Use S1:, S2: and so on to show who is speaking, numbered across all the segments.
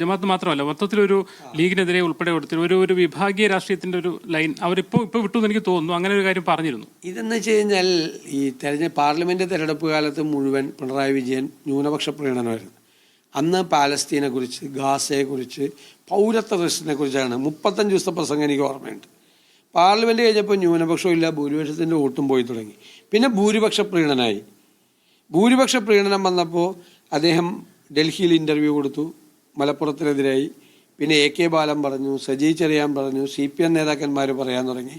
S1: ജമാഅത്ത് മാത്രമല്ല മൊത്തത്തിലൊരു ലീഗിനെതിരെ ഉൾപ്പെടെ കൊടുത്തിട്ട് ഒരു ഒരു വിഭാഗീയ രാഷ്ട്രീയത്തിന്റെ ഒരു ലൈൻ അവരിപ്പോ ഇപ്പൊ വിട്ടു എന്ന് എനിക്ക് തോന്നുന്നു. അങ്ങനെ ഒരു കാര്യം പറഞ്ഞിരുന്നു.
S2: ഇതെന്ന് വെച്ച് കഴിഞ്ഞാൽ ഈ തെരഞ്ഞ പാർലമെന്റ് തെരഞ്ഞെടുപ്പ് കാലത്ത് മുഴുവൻ പിണറായി വിജയൻ ന്യൂനപക്ഷ പ്രീണനമായിരുന്നു. അന്ന് പാലസ്തീനെ കുറിച്ച് ഗാസയെ കുറിച്ച് പൗരത്വ പ്രശ്നത്തെ കുറിച്ചാണ് മുപ്പത്തഞ്ച് ദിവസത്തെ പ്രസംഗം എനിക്ക് ഓർമ്മയുണ്ട്. പാർലമെന്റ് കഴിഞ്ഞപ്പോൾ ന്യൂനപക്ഷവും ഇല്ല ഭൂരിപക്ഷത്തിന്റെ വോട്ടും പോയി തുടങ്ങി. പിന്നെ ഭൂരിപക്ഷ പ്രീണനായി. ഭൂരിപക്ഷ പ്രീണനം വന്നപ്പോൾ അദ്ദേഹം ഡൽഹിയിൽ ഇന്റർവ്യൂ കൊടുത്തു. മലപ്പുറത്തിനെതിരായി. പിന്നെ എ കെ ബാലൻ പറഞ്ഞു സജി ചെറിയാൻ പറഞ്ഞു സി പി എം നേതാക്കന്മാർ പറയാൻ തുടങ്ങി.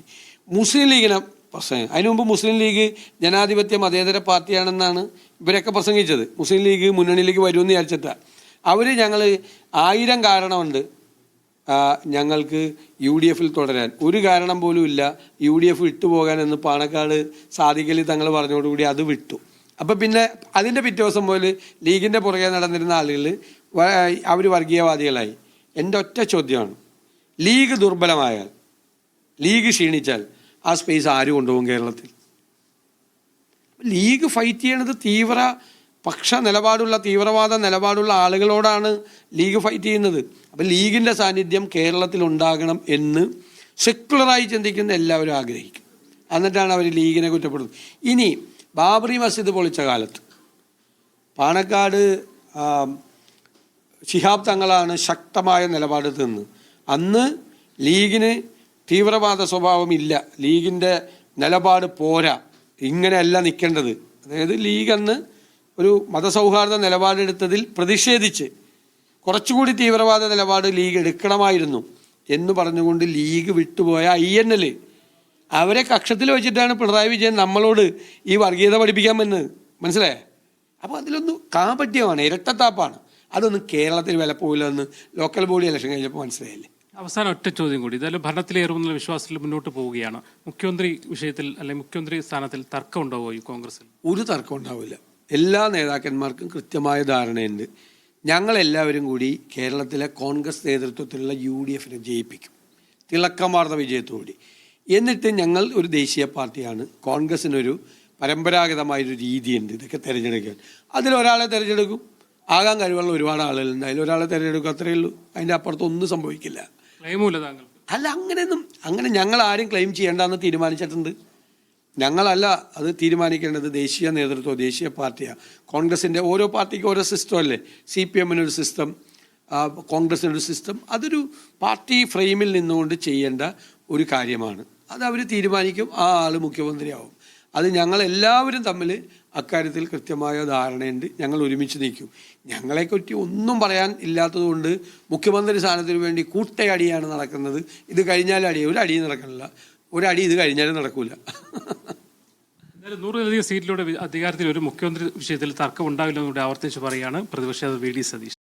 S2: മുസ്ലിം ലീഗിനെ പ്രസംഗം. അതിനു മുമ്പ് മുസ്ലിം ലീഗ് ജനാധിപത്യ മതേതര പാർട്ടിയാണെന്നാണ് ഇവരൊക്കെ പ്രസംഗിച്ചത്. മുസ്ലിം ലീഗ് മുന്നണിയിലേക്ക് വരുമെന്ന് വിചാരിച്ചിട്ടാണ് അവർ ഞങ്ങൾ ആയിരം കാരണമുണ്ട്. ഞങ്ങൾക്ക് യു ഡി എഫിൽ തുടരാൻ. ഒരു കാരണം പോലും ഇല്ല യു ഡി എഫ് വിട്ടുപോകാൻ എന്ന് പാണക്കാട് സാധിക്കലി തങ്ങൾ പറഞ്ഞതോടുകൂടി അത് വിട്ടു. അപ്പം പിന്നെ അതിന്റെ പിറ്റേ ദിവസം പോലെ ലീഗിന്റെ പുറകെ നടന്നിരുന്ന ആളുകൾ അവർ വർഗീയവാദികളായി. എന്റെ ഒറ്റ ചോദ്യമാണ്. ലീഗ് ദുർബലമായാൽ ലീഗ് ക്ഷീണിച്ചാൽ ആ സ്പേസ് ആര് കൊണ്ടുപോകും കേരളത്തിൽ? ലീഗ് ഫൈറ്റ് ചെയ്യണത് തീവ്ര പക്ഷ നിലപാടുള്ള തീവ്രവാദ നിലപാടുള്ള ആളുകളോടാണ് ലീഗ് ഫൈറ്റ് ചെയ്യുന്നത്. അപ്പം ലീഗിന്റെ സാന്നിധ്യം കേരളത്തിൽ ഉണ്ടാകണം എന്ന് സെക്യുലറായി ചിന്തിക്കുന്ന എല്ലാവരും ആഗ്രഹിക്കും. എന്നിട്ടാണ് അവർ ലീഗിനെ കുറ്റപ്പെടുന്നത് ഇനി ബാബറി മസ്ജിദ് പൊളിച്ച കാലത്ത് പാണക്കാട് ആ, ശിഹാബ് തങ്ങളാണ് ശക്തമായ നിലപാട് നിന്ന് അന്ന് ലീഗിന് തീവ്രവാദ സ്വഭാവം ഇല്ല ലീഗിന്റെ നിലപാട് പോരാ. ഇങ്ങനെയല്ല നിൽക്കേണ്ടത്. അതായത് ലീഗ് അന്ന് ഒരു മതസൗഹാർദ്ദ നിലപാടെടുത്തതിൽ പ്രതിഷേധിച്ച് കുറച്ചുകൂടി തീവ്രവാദ നിലപാട് ലീഗ് എടുക്കണമായിരുന്നു എന്ന് പറഞ്ഞുകൊണ്ട് ലീഗ് വിട്ടുപോയ ഐ എൻ എൽ. അവരെ കക്ഷത്തിൽ വെച്ചിട്ടാണ് പിണറായി വിജയൻ നമ്മളോട് ഈ വർഗീയത പഠിപ്പിക്കാമെന്ന് മനസ്സിലായേ? അപ്പോൾ അതിലൊന്നും കാപട്യമാണ് ഇരട്ടത്താപ്പാണ്. അതൊന്നും കേരളത്തിൽ വില പോകില്ലെന്ന് ലോക്കൽ ബോഡി ഇലക്ഷൻ കഴിഞ്ഞപ്പോൾ മനസ്സിലായില്ലേ?
S1: അവസാനം ഒറ്റ ചോദ്യം കൂടി. ഇതായാലും ഭരണത്തിലേറുമെന്നുള്ള വിശ്വാസത്തിൽ മുന്നോട്ട് പോവുകയാണ്. മുഖ്യമന്ത്രി വിഷയത്തിൽ അല്ലെങ്കിൽ മുഖ്യമന്ത്രി സ്ഥാനത്തിൽ തർക്കം ഉണ്ടാവുമോ ഈ കോൺഗ്രസിൽ?
S2: ഒരു തർക്കം ഉണ്ടാവില്ല. എല്ലാ നേതാക്കന്മാർക്കും കൃത്യമായ ധാരണയുണ്ട്. ഞങ്ങളെല്ലാവരും കൂടി കേരളത്തിലെ കോൺഗ്രസ് നേതൃത്വത്തിലുള്ള യു ഡി എഫിനെ ജയിപ്പിക്കും. തിളക്കമാർന്ന വിജയത്തോടി. എന്നിട്ട് ഞങ്ങൾ ഒരു ദേശീയ പാർട്ടിയാണ്. കോൺഗ്രസിനൊരു പരമ്പരാഗതമായൊരു രീതിയുണ്ട്. ഇതൊക്കെ തിരഞ്ഞെടുക്കാൻ. അതിലൊരാളെ തിരഞ്ഞെടുക്കും. ആകാൻ കഴിവുള്ള ഒരുപാട് ആളുകളുണ്ട് ഒരാളെ തിരഞ്ഞെടുക്കും അത്രയേ ഉള്ളൂ. അതിന്റെ അപ്പുറത്തൊന്നും സംഭവിക്കില്ല.
S1: ക്ലെയിമില്ല താങ്കൾ
S2: അല്ല അങ്ങനെയൊന്നും അങ്ങനെ ഞങ്ങൾ ആരും ക്ലെയിം ചെയ്യേണ്ടെന്ന് തീരുമാനിച്ചിട്ടുണ്ട്. ഞങ്ങളല്ല അത് തീരുമാനിക്കേണ്ടത് ദേശീയ നേതൃത്വം ദേശീയ പാർട്ടിയാണ് കോൺഗ്രസിന്റെ ഓരോ പാർട്ടിക്ക് ഓരോ സിസ്റ്റം അല്ലേ? സി പി എമ്മിനൊരു സിസ്റ്റം കോൺഗ്രസിനൊരു സിസ്റ്റം അതൊരു പാർട്ടി ഫ്രെയിമിൽ നിന്നുകൊണ്ട് ചെയ്യേണ്ട ഒരു കാര്യമാണ്. അത് അവർ തീരുമാനിക്കും. ആ ആൾ മുഖ്യമന്ത്രിയാവും. അത് ഞങ്ങളെല്ലാവരും തമ്മിൽ അക്കാര്യത്തിൽ കൃത്യമായ ധാരണയുണ്ട്. ഞങ്ങൾ ഒരുമിച്ച് നിൽക്കും. ഞങ്ങളെപ്പറ്റി ഒന്നും പറയാൻ ഇല്ലാത്തതുകൊണ്ട് മുഖ്യമന്ത്രി സ്ഥാനത്തിന് വേണ്ടി കൂട്ടയടിയാണ് നടക്കുന്നത്. ഇത് കഴിഞ്ഞാൽ അടി ഒരു അടിയും നടക്കണില്ല. ഒരടി ഇത് കഴിഞ്ഞാലും നടക്കൂല.
S1: എന്തായാലും നൂറിലധികം സീറ്റിലൂടെ അധികാരത്തിൽ ഒരു മുഖ്യമന്ത്രി വിഷയത്തിൽ തർക്കം ഉണ്ടാവില്ലെന്നുകൂടി ആവർത്തിച്ച് പറയുകയാണ് പ്രതിപക്ഷ വി ഡി സതീഷ്